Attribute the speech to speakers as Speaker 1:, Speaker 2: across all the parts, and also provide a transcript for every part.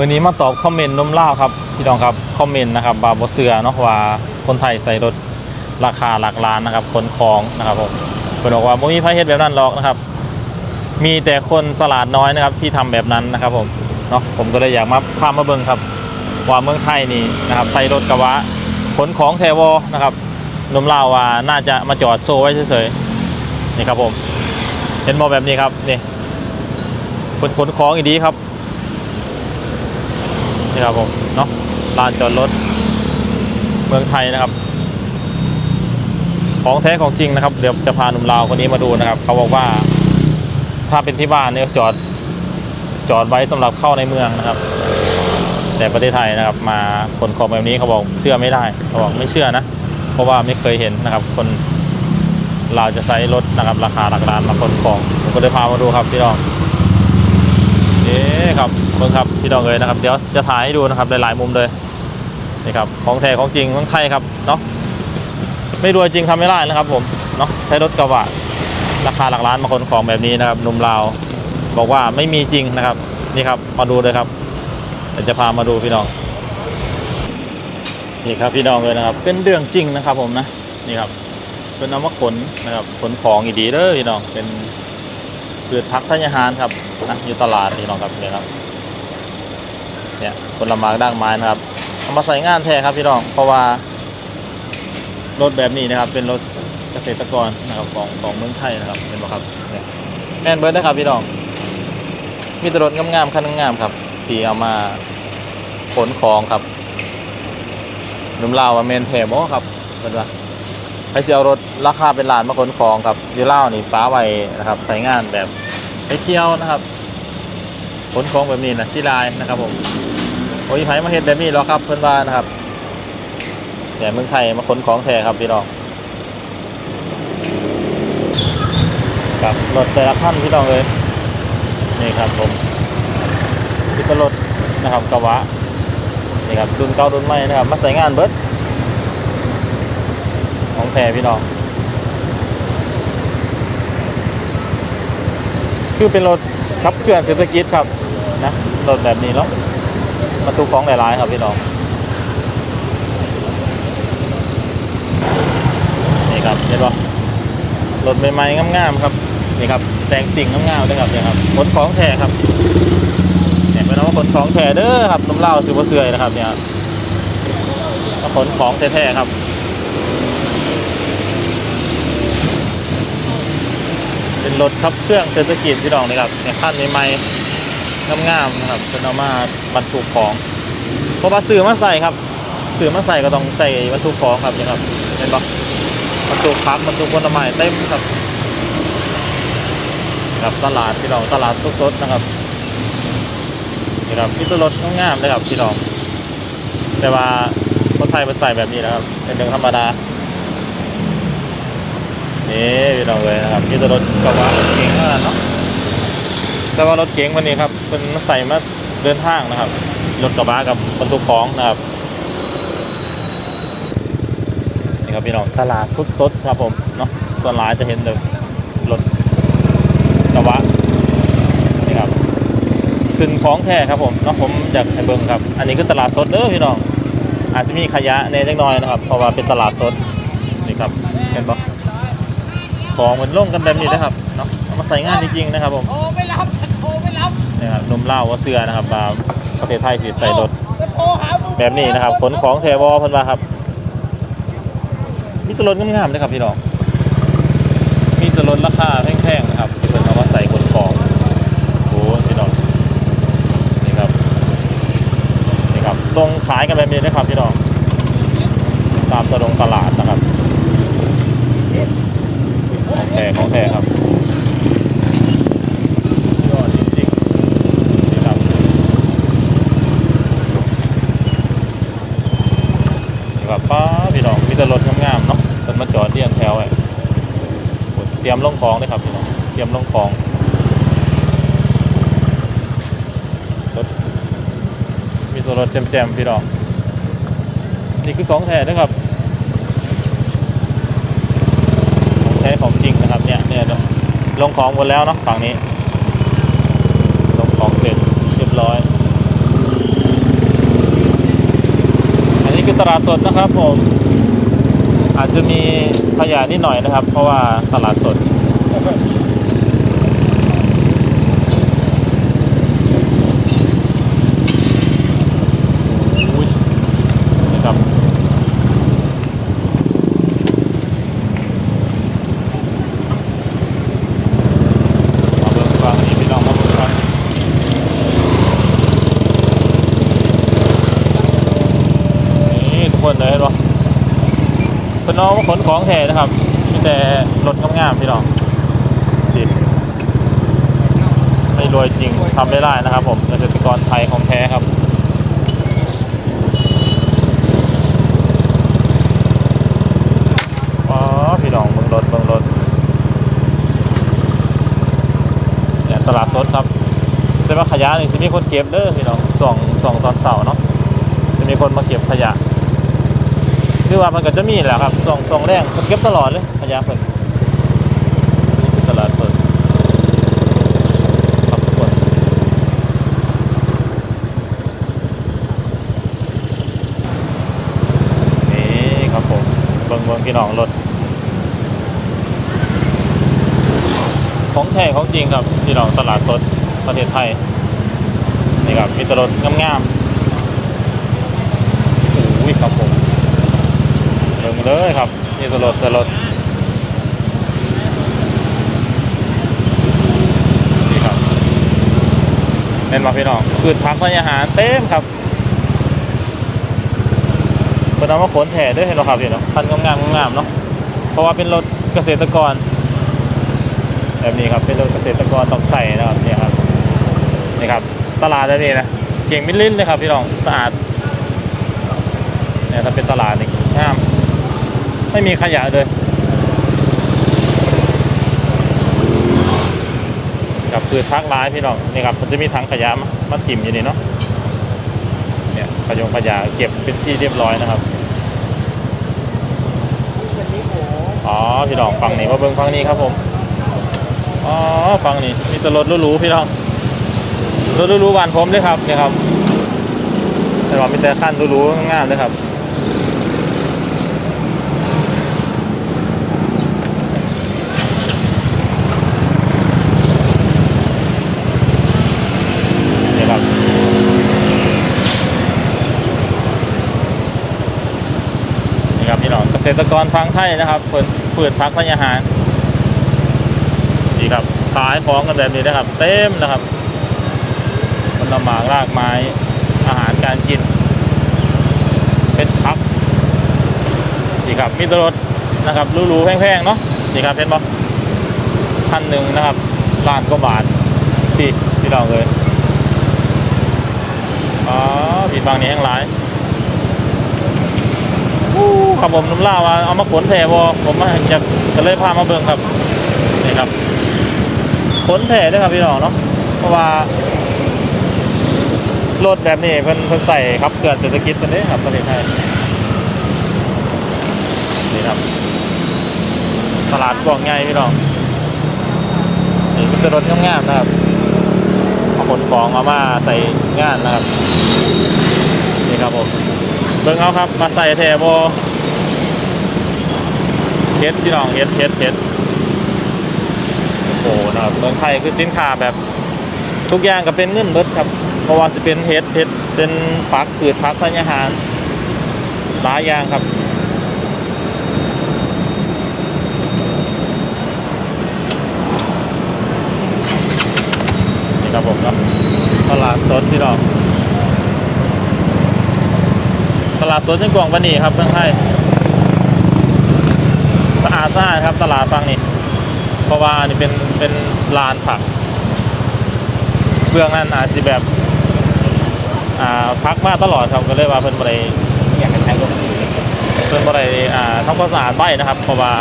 Speaker 1: มื่อนี้มาตอบคอมเมนต์นมเล่าครับพี่น้องครับคอมเมนต์นะครับบาบเสือเนาะว่าคนไทยใส่รถราคาหลักล้านนะครับขนของนะครับผมเพิ่นบอกว่าไม่มีไผเฮ็ดแบบนั้นหรอกนะครับ มีแต่คนสลาดน้อยนะครับที่ทำแบบนั้นนะครับผมเนาะผมก็เลยอยากมาพามาเบิ่งครับว่าเมืองไทยนี่นะครับใส่รถกระบะขนของแทวอนะครับนมเล่าว่าน่าจะมาจอดโซไว้เฉยๆนี่ครับผมเห็นบอแบบนี้ครับนี่ขนขนของอีดีครับ นี่ครับผมเนาะลานจอดรถเมืองไทยนะครับ ของแท้ของจริงนะครับ เดี๋ยวจะพาหนุ่มลาวคนนี้มาดูนะครับ เขาบอกว่า ถ้าเป็นที่บ้านเนี่ยจอดจอดไว้สำหรับเข้าในเมืองนะครับ แต่ประเทศไทยนะครับ มาขนของแบบนี้เขาบอกเชื่อไม่ได้เขาบอกไม่เชื่อนะ เพราะว่าไม่เคยเห็นนะครับ คนเราวจะใช้รถนะครับ ราคาหลักล้านมาขนของผมก็เลยพามาดูครับพี่น้อง เอ๊ครับเบิ่งครับพี่น้องเลยนะครับ เดี๋ยวจะถ่ายให้ดูนะครับหลายๆมุมเลยนี่ครับของแท้ของจริงของไทยครับเนาะไม่รวยจริงทำไม่ได้นะครับ ผมเนาะใช้รถกระบะราคาหลักล้านมาขนของแบบนี้นะครับนุ่มลาว บอกว่าไม่มีจริงนะครับ นี่ครับมาดูเลยครับเดี๋ยวจะพามาดูพี่น้องนี่ครับพี่น้องเลยนะครับ เป็นเรื่องจริงนะครับ ผมนะนี่ครับเป็นเอามาขนนะครับขนของอีดีเด้อพี่น้องเป็น พืชพักธัญญาหารครับนะอยู่ตลาดนี่น้องครับเนี่ยครับเนี่ยผลไม้ด่างไม้นะครับเอามาใส่งานแท้ครับพี่น้องเพราะว่ารถแบบนี้นะครับเป็นรถเกษตรกรนะครับของของเมืองไทยนะครับเห็นไหมครับเนี่ยแม่นเบิร์ดนะครับพี่น้องมีแต่รถงามๆคันงามๆครับที่เอามาขนของครับนุ่มลาวว่าเมนแถบครับเป็นว่า ให้เสียรถราคาเป็นล้านมาขนของครับยูเล่านี่ฟ้าไวนะครับใช้งานแบบไปเที่ยวนะครับขนของแบบนี้นะชิลายนะครับผมโอ้ยไผมาเห็นแบบนี้หรอครับเพื่อนบ้านนะครับแต่เมืองไทยมาขนของแท้ครับพี่น้องกับรถแต่ละขั้นพี่น้องเลยนี่ครับผมคือเป็นรถนะครับกระบะนี่ครับรุ่นเก่ารุ่นใหม่นะครับ มาใส่งานเบิร์ด พี่น้อง คือเป็นรถขับเคลื่อนเศรษฐกิจครับนะรถแบบนี้เนาะบรรทุกของหลายๆครับพี่น้องนี่ครับเห็นปะรถใหม่ๆงามๆครับนี่ครับแต่งสิ่งงามๆด้วยครับเนี่ยครับขนของแท้ครับเนี่ยเป็นว่าขนของแท้เด้อครับน้ำเหล้าซื้อบ่เสื่อยนะครับเนี่ยขนของแท้ๆครับ เป็นรถขับเครื่องเศรษฐกิจพี่น้องนี่ครับเนี่ยขั้นใหม่ๆงามๆนะครับเป็นเอามาบรรทุกของเพราะว่าสื่อมาใส่ครับสื่อมาใส่ก็ต้องใส่บรรทุกของครับนี่ครับเห็นปะบรรทุกพักบรรทุกผลไม้เต็มครับครับตลาดพี่น้องตลาดสดๆนะครับนี่ครับมีแตัวรถงามเลยครับพี่น้อง แต่ว่าคนไทยมันใส่แบบนี้นะครับเป็นเรื่องธรรมดานี่ น้องเลยนะครับนี่ตัวรถกระบะรถเก๋งเท่านั้นเนาะแต่ว่ารถเก๋งวันนี้ครับเป็นใส่มาเดินทางนะครับรถกระบะกับบรรทุกของนะครับนี่ครับพี่น้องตลาดสดๆครับผมเนาะส่วนหลายจะเห็นเลยรถกระบะนี่ครับขึ้นของแท้ครับผมเนาะผมจากไฮเบิงครับ อันนี้คือตลาดสดเด้อพี่น้องอาจจะมีขยะในเล็กน้อยนะครับ เพราะว่าเป็นตลาดสดนี่ครับเห็นปะ ของเหมือนล่งกันแบบนี้นะครับเนาะเอามาใส่งานจริงๆนะครับผม
Speaker 2: โทรไม่รับโทรไม่รับ
Speaker 1: เนี่ยครับนมเหล้าว่าเสือนะครับมาประเทศไทยที่ใส่รถ
Speaker 2: แล้วโทรหามึง
Speaker 1: แบบนี้นะครับขนของแทวอเพิ่นว่าครับมีแตัวรถงามๆเลยครับพี่น้องมีแตัวรถราคาแพงๆนะครับที่เพิ่นเอามาใส่ขนของโอ้พี่น้องนี่ครับนี่ครับทรงขายกันแบบนี้นะครับพี่น้องตามตลงตลาดนะครับ ของแท้ของแท้ครับยอดจริงๆนี่ครับนี่ครับป้าพี่น้องมีแต่รถงามๆเนาะเป็นมาจอดเรียงแถวไอ้เตรียมลงของเลยครับพี่น้องเตรียมลงของรถมีตัวรถแจมๆพี่น้องนี่คือของแท้นะครับ ช้ของจริงนะครับเนี่ยเนี่ยลงของหมดแล้วเนาะฝั่งนี้ ลงของเสร็จเรียบร้อย อันนี้คือตลาดสดนะครับผม อาจจะมีขยะนิดหน่อยนะครับ เพราะว่าตลาดสด ขนของแท้นะครับมีแต่รถงามๆพี่น้องดิไม่รวยจริงทำไม่ได้นะครับ ผมเกษตรกรไทยของแท้ครับอ๋อพี่น้องเบิ่งรถเบิ่งรถเนี่ยตลาดสดครับแต่ว่าขยะนี่จะมีคนเก็บเด้อพี่น้องสองสองตอนเสาร์เนาะจะมีคนมาเก็บขยะ คือว่ามันก็จะมีแหละครับสองสองแรงคนเก็บตลอดเลยขยะเพิ่นตลาดเพิ่นครับทุกคนนี่ครับผมเบิ่งเบิ่งพี่น้องรถของแท้ของจริงครับพี่น้องตลาดสดประเทศไทยนี่ครับมีแตรถงามๆโอ้ยครับผม เลยครับ นี่แตรถแตรถนี่ครับเห็นมาพี่น้องพืชผักและอาหารเต็มครับเป็นเอามาขนแถ่ด้วยเห็นไหมครับพี่เนาะพันงามๆงามๆเนาะเพราะว่าเป็นรถเกษตรกร แบบนี้ครับเป็นรถเกษตรกรต้องใส่นะครับนี่ครับนี่ครับ ตลาดแบบนี้นะเก่งมิลลินเลยครับพี่น้องสะอาดเนี่ยถ้าเป็นตลาดนี่ ไม่มีขยะเลยกับพืชพักร้ายพี่น้องนี่ครับมันจะมีถังขยะมามาถิ่มอยู่นี่เนาะเนี่ยขยงขยะเก็บเป็นที่เรียบร้อยนะครับอ๋อพี่น้องฝั่งนี้มาเบิ้งฝั่งนี้ครับผมอ๋อฟังนี่มีแต่รถหรูๆพี่น้องรถหรูๆหวานผมเลยครับเนี่ยครับแต่ว่ามีแต่ขั้นหรูๆงามๆเลยครับนี่ครับนี่ครับพี่น้องเก ษตรกรฟังไทยนะครับเปิดเปิดพักพยาหารนี่ครับขายของกันแบบนี้นะครับ เต็มนะครับผลไม้รากไม้อาหารการกิน เป็นพักนี่ครับมีตรถนะครับรูๆแพงๆเนาะนี่ครับเห็นปะพันหนึ่งนะครับล้านกว่าบาทพี่พี่ลองเลยอ๋อพี่ฟังนี้แห้งหลาย ครับผมน้ำล่าว่าเอามาขนแถวผมมาอยากก็เลยพามาเบิ่งครับนี่ครับขนแท้ด้วยครับพี่น้องเนาะเพราะว่ารถแบบนี้เพิ่นเพิ่นใส่ครับเกิดเศรษฐกิจกันเด้ครับประเทศไทยนี่ครับ ตลาดกว้างใหญ่พี่น้องนี่เป็นรถงามๆนะครับเอาขนของเอามาใส่งานนะครับนี่ครับผมเบิ่งเอาครับมาใส่แทบอ เฮ็ดพี่น้องเฮ็ดเฮ็ดเฮ็ดโอ้โหนะครับเมืองไทยคือสินค้าแบบทุกอย่างก็เป็นเงินเบิดครับ เพราะว่าสิเป็นเฮ็ดเฮ็ดเป็นผักผืดผักธัญญาหารหลายอย่างครับนี่ครับผมครับตลาดสดที่เราตลาดสดยังกว่างปานนีครับเมืองไทย อาดสะอาครับตลาดฟังนี่เพราะว่านี่เป็นเป็นลานผักเบื้องนั้นอาจสิแบบอ่าพักมาตลอดครับก็เลยว่าเพิ่นบ่ได้
Speaker 2: อยากให้ใช้รถ
Speaker 1: เพิ่นบ่ได้อ่าทำความสะอาดไว้นะครับ เพราะว่า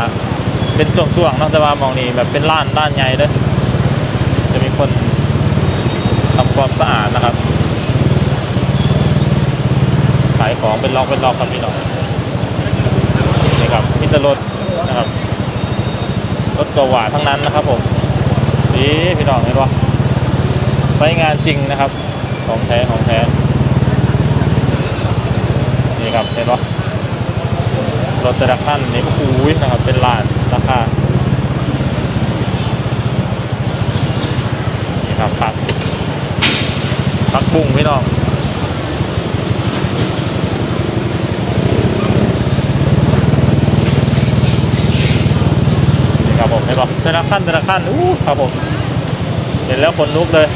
Speaker 1: เป็นช่วงๆเนาะแต่ว่ามองนี่แบบเป็นล้านล้านใหญ่เด้อจะมีคนทำความสะอาดนะครับขายของเป็นล็อกเป็นล็อกครับพี่น้องนี่ครับมิตรรถ นะครับรถกระหวาทั้งนั้นนะครับผมนี่พี่น้องเห็นปะใช้งานจริงนะครับ ของแท้ของแท้นี่ครับเห็นปะรถแต่ละขั้นนี่โอ้โหนะครับ เป็นล้านราคานี่ครับผักผักบุ้งพี่น้อง ครับผมเห็นปะแต่ละขั้นแต่ละขั้นอู้ครับผม เห็นแล้วคนลุกเลย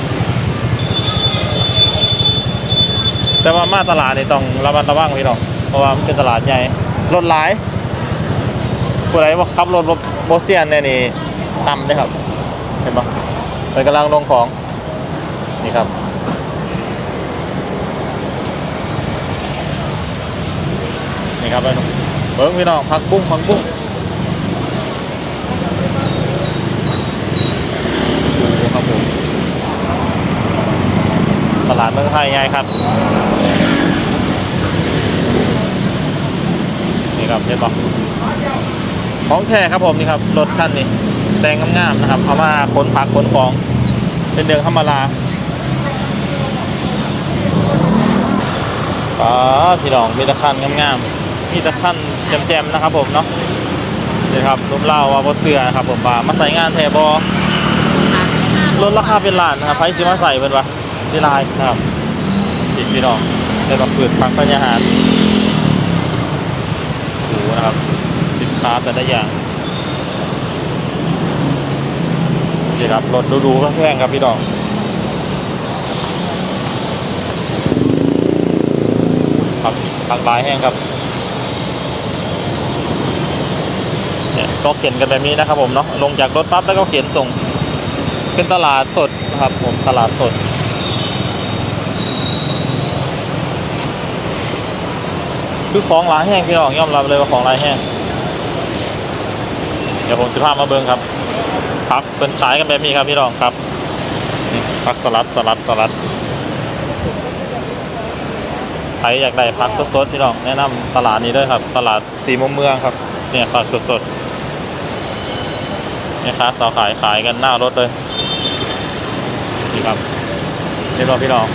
Speaker 1: แต่ว่ามาตลาดนี่ต้องระมัดระวังพี่น้องเพราะว่ามันเป็นตลาดใหญ่รถหลายผู้ใดว่าขับรถโบเซียนเนี่ยนี่ต่ำเลยครับ เห็นปะเป็นกำลังลงของนี่ครับนี่ครับพี่น้องเบิ้งพี่น้องพักบุ้งพักบุ้งดูครับผม ตลาดเมืองไทยใหญ่ครับ นี่ครับเห็นปะของแท้ครับผมนี่ครับรถคันนี้แตงงามๆนะครับเอามาขนผักขนของ เป็นเดืองธรรมดาอ๋อพี่น้องมีตะคันงามๆมีตะคันแจมๆนะครับผมเนาะนี่ครับรุ่มเล่าว่าบ่เสือนะครับผมว่ามาใส่งานแทบอลดราคาเป็นล้านนะครับไพสิมาใส่เพิ่นวะ สิลายครับติดพี่น้องได้มาเปิดพักปัญญาหารโอ้โหนะครับ สินค้าแต่ละอย่างนี่ครับรถดูๆแพงครับพี่ดองครับทางลายแห้งครับเนี่ยก็เขียนกันแบบนี้นะครับผมเนาะลงจากรถปั๊บแล้วก็เขียนส่งเป็นตลาดสดนะครับผมตลาดสด คือของหลายแห้งพี่น้องยอมรับเลยว่าของหลายแห้งเดี๋ยวผมสิพามาเบิ่งครับผักเป็นขายกันแบบนี้ครับพี่น้องครับนี่ผักสลัดสลัดสลัดใครอยากได้ผักสดๆพี่น้องแนะนำตลาดนี้ด้วยครับ ตลาดสีมุมเมืองครับ เนี่ยผักสดๆเนี่ยค้าสาวขายขายกันหน้ารถเลยนี่ครับนี่รอพี่น้อง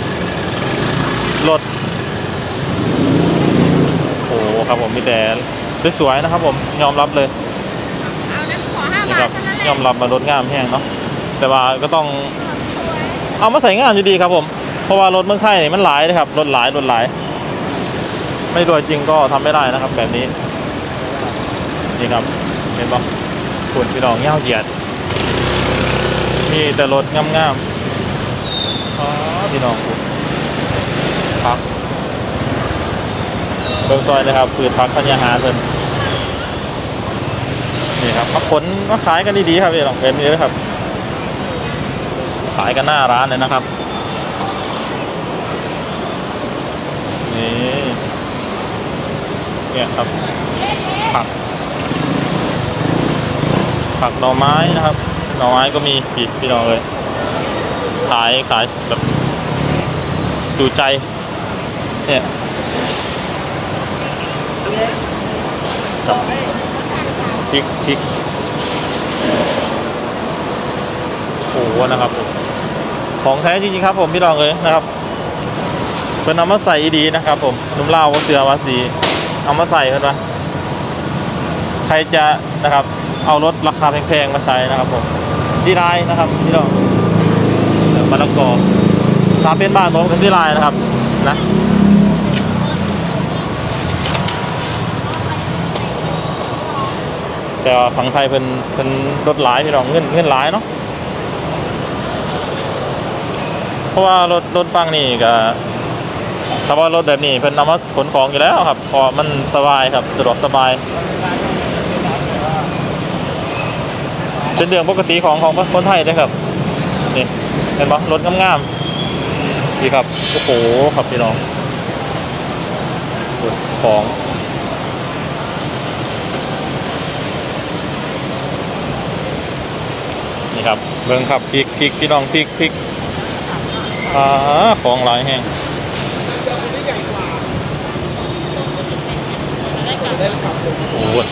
Speaker 1: รถโอ้โห ครับผมมีแต่สวยๆนะครับผมยอมรับเลย
Speaker 3: เอานะขอห้า
Speaker 1: นี่
Speaker 3: บา
Speaker 1: ครั
Speaker 3: ท
Speaker 1: บ
Speaker 3: เท่านั้นแหละ
Speaker 1: ยอมรับมารถงามแห้งเนาะแต่ว่าก็ต้องเอามาใส่งานอยู่ดีครับผม เพราะว่ารถเมืองไทยนี่มันหลายนะครับรถหลายรถหลาย ไม่รวยจริงก็ทำไม่ได้นะครับ แบบนี้นี่ครับเห็นปะคุณพี่น้องเง่าเหยียด มีแต่รถงามๆอ๋อพี่น้องคุณพัก เบิ่งซอยนะครับปืดพักพันยาหาเพิ่นนี่ครับมาขนมาขายกันดีๆครับพี่ลองเป็นนี้เลยครับ ขายกันหน้าร้านเลยนะครับนี่เนี่ยครับผักผักหน่อไม้นะครับหน่อไม้ก็มีปีกพี่น้องเลยขายขายแบบดูใจเนี่ย พริกพริกโอ้โหนะครับผมของแท้จริงๆครับ ผมพี่รองเลยนะครับเป็นเอามาใส่ดีนะครับผมนุ่มเล่าเสือวาสีเอามาใส่เห็นปะใครจะนะครับ เอารถราคาแพงๆมาใช้นะครับผมซีไลน์นะครับพี่รองมะละกอถ้าเป็นบ้านผมก็ซีไลน์นะครับนะ แต่ว่าฝั่งไทยเป็นเป็นรถหลายพี่รองเงินเงินหลายเนาะเพราะว่ารถรถฟังนี่ก็ถ้าว่ารถแบบนี้เพิ่นนำมาขนของอยู่แล้วครับพอมันสบายครับสะดวกสบายเป็นเรื่องปกติของของคนไทยเลยครับนี่เห็นปะรถงามๆดีครับโอ้โหครับพี่น้องของ นี่ครับเบิ่งครับพริกพริกพี่น้องพริกพริกอ่าของหลายแห่งโอ้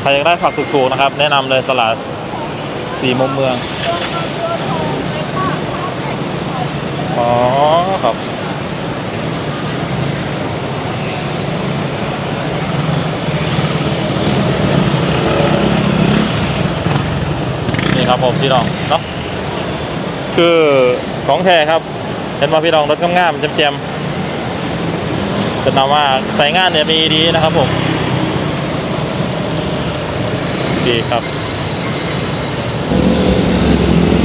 Speaker 1: ใครอยากได้ผักถูกๆนะครับ แนะนำเลยตลาดสีมุมเมือง อ๋อครับ ครับผมพี่น้องเนาะคือของแท้ครับเห็นว่าพี่น้องรถงามๆแจ่มๆเป็นนาว่าใส่งานเนี่ยมีดีนะครับผมดีครับ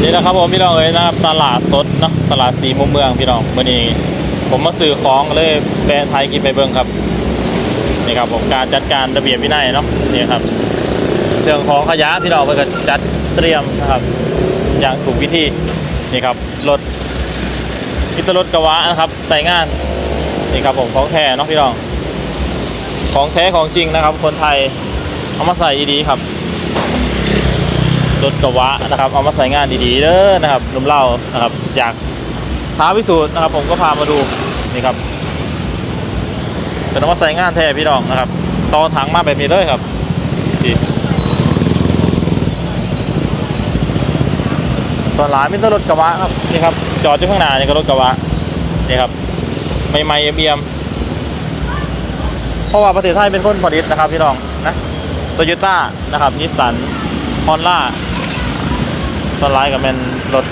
Speaker 1: นี่นะครับผมพี่น้องเอ้ยนะครับตลาดสดนะตลาดสีมุมเมืองพี่น้องวันนี้ผมมาซื้อของเลยแบรนด์ไทยกินไปเบิ้งครับนี่ครับผมการจัดการระเบียบวินัยเนาะนี่ครับเรื่องของขยะพี่น้องไปก็จัด เตรียมนะครับ อย่างถูกวิธีนี่ครับรถอิตรถกระวะนะครับ ใส่งานนี่ครับผมของแท้เนาะพี่น้อง ของแท้ของจริงนะครับ คนไทยเอามาใส่ดีๆครับรถกระวะนะครับ เอามาใส่งานดีๆเด้อนะครับนุ่มเล่านะครับ อยากท้าพิสูจน์นะครับ ผมก็พามาดูนี่ครับเป็นเอามาใส่งานแท้พี่น้องนะครับต่อถังมาแบบนี้เลยครับดี ตอนหลายมีแต่รถกระบะครับนี่ครับจอดอยู่ข้างหน้านี่ก็รถกระบะนี่ครับไม่ไม่เบียมเพราะว่าประเทศไทยเป็นคนผลิตนะครับพี่น้องนะโตโยต้านะครับนิสสันฮอนล่าตอนร้ายกับเป็นรถ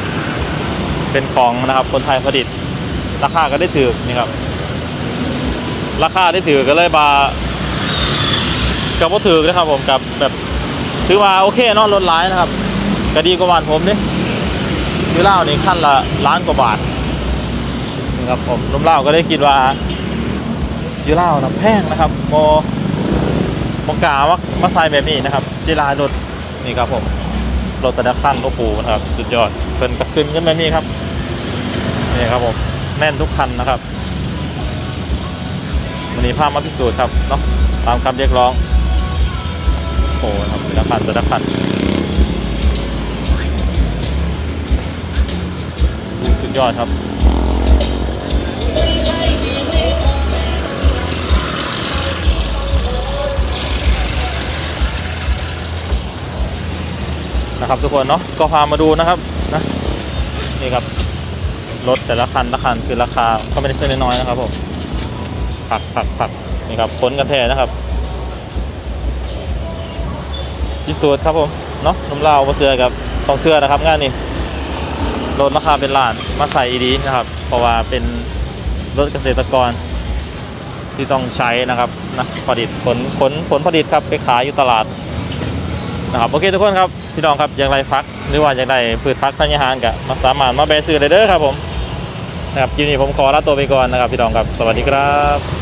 Speaker 1: เป็นของนะครับคนไทยผลิต ราคาก็ได้ถือนี่ครับราคาได้ถือก็เลยบากับว่าถือนะครับผมกับแบบถือว่าโอเคเนอะรถร้ายนะครับก็ดีกว่าบ้านผมนี่ย เล่านี่ขั้นละล้านกว่าบาทนะครับผมนุ่มเล่าก็ได้คิดว่ายูเล่านะแพงนะครับโมโมกาว่ามาใส่แบบนี้นะครับศิลารถนี่ครับผมรถแต่ละคันก็ปูนะครับ สุดยอดเป็นกระขึ้นกันแบบนี้ครับนี่ครับผมแน่นทุกคันนะครับวันนี้ภาพมาพิสูจน์ครับเนาะตามคำเรียกร้องโอ้ครับแต่ละคันแต่ละคัน ยอดครับนะครับทุกคนเนาะก็พามาดูนะครับนะนี่ครับรถแต่ละคันละคันคือราคาก็ไม่ได้ขึ้นน้อยๆนะครับผมผักผักผักนี่ครับขนกันแท้นะครับพิสูจน์ครับผมเนาะนุ่มลาวมาเสื้อกับต้องเสื้อนะครับงานนี้ รถราคาเป็นล้านมาใส่ดีนะครับ เพราะว่าเป็นรถเกษตรกรที่ต้องใช้นะครับนะผลิตผลผลผลผลิตครับไปขายอยู่ตลาดนะครับโอเคทุกคนครับพี่น้องครับอย่างไรฟักหรือว่าอย่างไรพืชพักธัญญาหารกะมาสามารถมาแบซื้อได้เด้อครับผมนะครับคลิปนี้ผมขอลาตัวไปก่อนนะครับพี่น้องครับสวัสดีครับ